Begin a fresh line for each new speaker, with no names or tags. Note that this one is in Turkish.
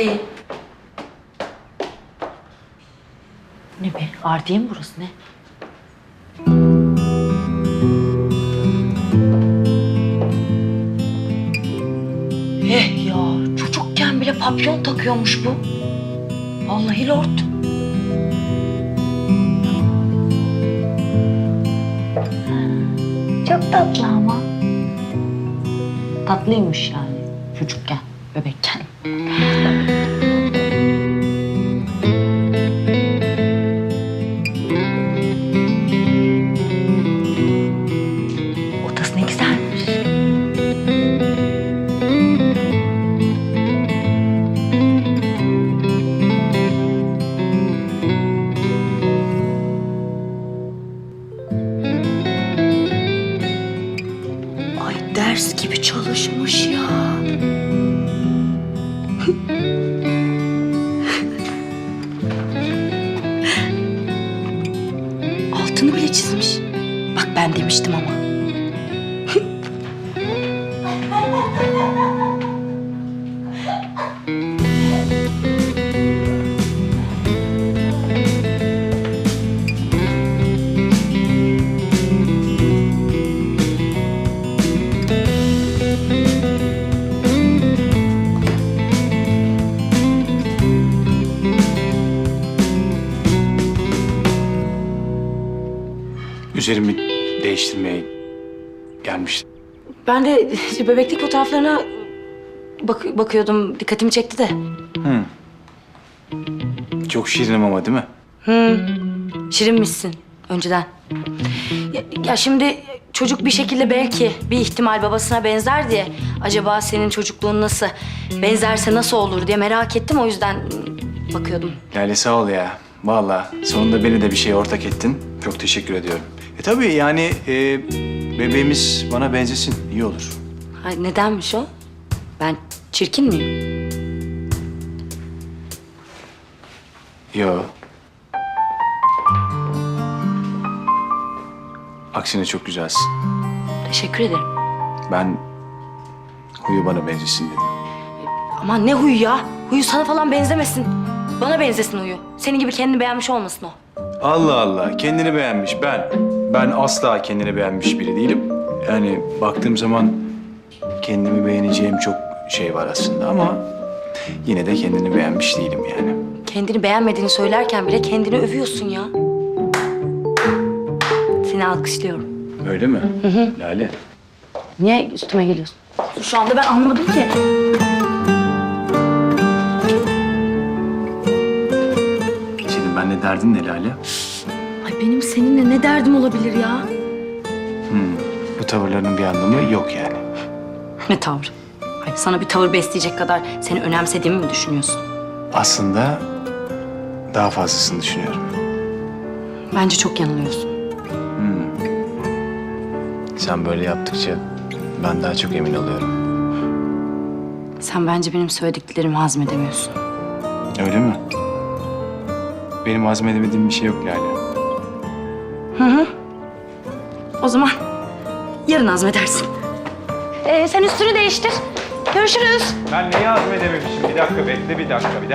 değil. Ne be? Ardiye mi burası ne? Eh ya çocukken bile papyon takıyormuş bu. Vallahi lord. Çok tatlı ama. Tatlıymış yani çocukken, bebekken. Ders gibi çalışmış ya. Altını bile çizmiş. Bak ben demiştim ama.
Üzerimi değiştirmeye gelmiştim.
Ben de bebeklik fotoğraflarına bak bakıyordum. Dikkatimi çekti de.
Çok şirinim ama değil mi?
Şirinmişsin önceden. Ya, ya şimdi çocuk bir şekilde belki bir ihtimal babasına benzer diye acaba senin çocukluğun nasıl benzerse nasıl olur diye merak ettim o yüzden bakıyordum.
Lale sağ ol ya. Vallahi sonunda beni de bir şeye ortak ettin. Çok teşekkür ediyorum. E tabii yani e, bebeğimiz bana benzesin. iyi olur.
Ay, nedenmiş o? Ben çirkin miyim?
Yo. Aksine çok güzelsin.
Teşekkür ederim.
Ben huyu bana benzesin dedim.
Aman ne huyu ya? Huyu sana falan benzemesin. Bana benzesin huyu. Senin gibi kendini beğenmiş olmasın o.
Allah Allah kendini beğenmiş ben. Ben asla kendini beğenmiş biri değilim. Yani baktığım zaman kendimi beğeneceğim çok şey var aslında ama yine de kendini beğenmiş değilim yani.
Kendini beğenmediğini söylerken bile kendini övüyorsun ya. Seni alkışlıyorum.
Öyle mi? Lale.
Niye üstüme geliyorsun? Şu anda ben anlamadım ki.
Senin benimle derdin ne Lale?
Benim seninle ne derdim olabilir ya?
Bu tavırlarının bir anlamı yok yani.
Ne tavrı? Ay sana bir tavır besleyecek kadar seni önemsediğimi mi düşünüyorsun?
Aslında daha fazlasını düşünüyorum.
Bence çok yanılıyorsun.
Sen böyle yaptıkça ben daha çok emin oluyorum.
Sen bence benim söylediklerimi hazmedemiyorsun.
Öyle mi? Benim hazmedemediğim bir şey yok Lale.
O zaman yarın hazmedersin. Ee, sen üstünü değiştir. Görüşürüz.
Ben neyi hazmedememişim? Bir dakika bekle bir dakika. Bir